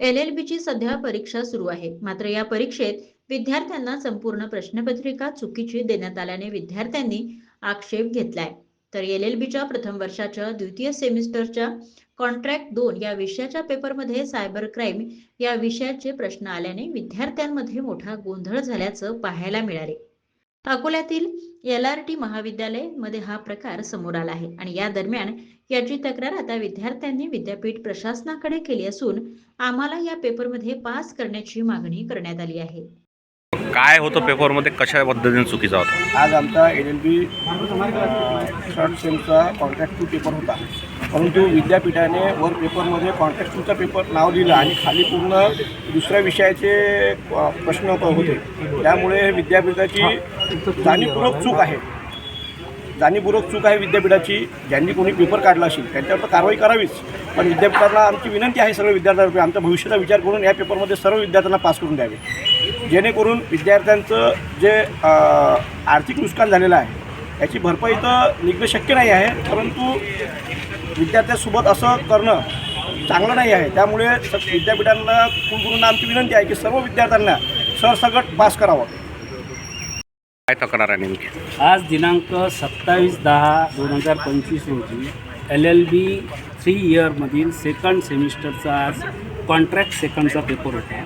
L L बीची सध्या परीक्षा सुरू आहे. मात्र या परीक्षेत विद्यार्थ्यांना संपूर्ण प्रश्नपत्रिका चुकीची देण्यात आल्याने विद्यार्थ्यांनी आक्षेप घेतलाय. तर एल एल बीच्या प्रथम वर्षाच्या द्वितीय सेमिस्टरच्या कॉन्ट्रॅक्ट दोन या विषयाच्या पेपरमध्ये सायबर क्राईम या विषयाचे प्रश्न आल्याने विद्यार्थ्यांमध्ये मोठा गोंधळ झाल्याचं पाहायला मिळाले. अकोल्यातील एल आर टी महाविद्यालयमध्ये हा प्रकार समोर आला आहे. आणि या दरम्यान याची तक्रार आता विद्यार्थ्यांनी विद्यापीठ प्रशासनाकडे केली असून आम्हाला या पेपरमध्ये पास करण्याची मागणी करण्यात आली आहे. काय होतं पेपरमध्ये? कशा पद्धतीने चुकीचा होता? आज आमचा एल एल बी थर्ड सेमचा कॉन्ट्रॅक्ट टू पेपर होता. परंतु विद्यापीठाने वर पेपरमध्ये कॉन्ट्रॅक्ट टूचा पेपर नाव दिलं आणि खाली पूर्ण दुसऱ्या विषयाचे प्रश्न होते त्यामुळे विद्यापीठाची जाणीवपूर्वक चूक आहे. जाणीवपूर्वक चूक आहे विद्यापीठाची. ज्यांनी कोणी पेपर काढला असेल त्यांच्यावर तर कारवाई करावीच. पण विद्यापीठाला आमची विनंती आहे सर्व विद्यार्थ्यांना आमच्या भविष्याचा विचार करून या पेपरमध्ये सर्व विद्यार्थ्यांना पास करून द्यावे. जेणेकरून विद्यार्थ्यांचं जे आर्थिक नुकसान झालेलं आहे याची भरपाई तर निघणं शक्य नाही आहे. परंतु विद्यार्थ्यांसोबत असं करणं चांगलं नाही आहे. त्यामुळे स- विद्यापीठांना कुलगुरूंना आमची विनंती आहे की सर्व विद्यार्थ्यांना सरसकट पास करावं. काय तक्रार आहे नेमकी? आज दिनांक सत्तावीस दहा दोन हजार पंचवीस रोजी एल एल बी थ्री इयरमधील सेकंड सेमिस्टरचा आज कॉन्ट्रॅक्ट सेकंडचा पेपर होता.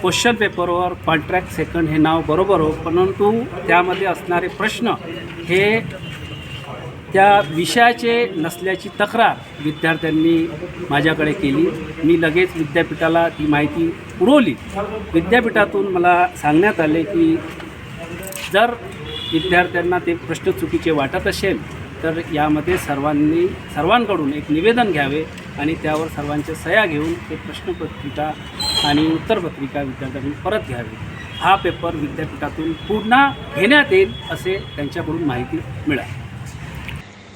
क्वेश्चन पेपरवर कॉन्ट्रॅक्ट सेकंड हे नाव बरोबर हो परंतु त्यामध्ये असणारे प्रश्न हे त्या विषयाचे नसल्याची तक्रार विद्यार्थ्यांनी माझ्याकडे केली. मी लगेच विद्यापीठाला ती माहिती पुरवली. विद्यापीठातून मला सांगण्यात आले की जर विद्यार्थ्यांना ते प्रश्न चुकीचे वाटत असेल तर यामध्ये सर्वांनी सर्वांकडून एक निवेदन घ्यावे आणि त्यावर सर्वांच्या सह्या घेऊन ते प्रश्नपत्रिका आणि उत्तरपत्रिका विद्यार्थ्यांनी परत घ्यावी. हा पेपर विद्यापीठातून पुन्हा घेण्यात येईल असे त्यांच्याकडून माहिती मिळाली.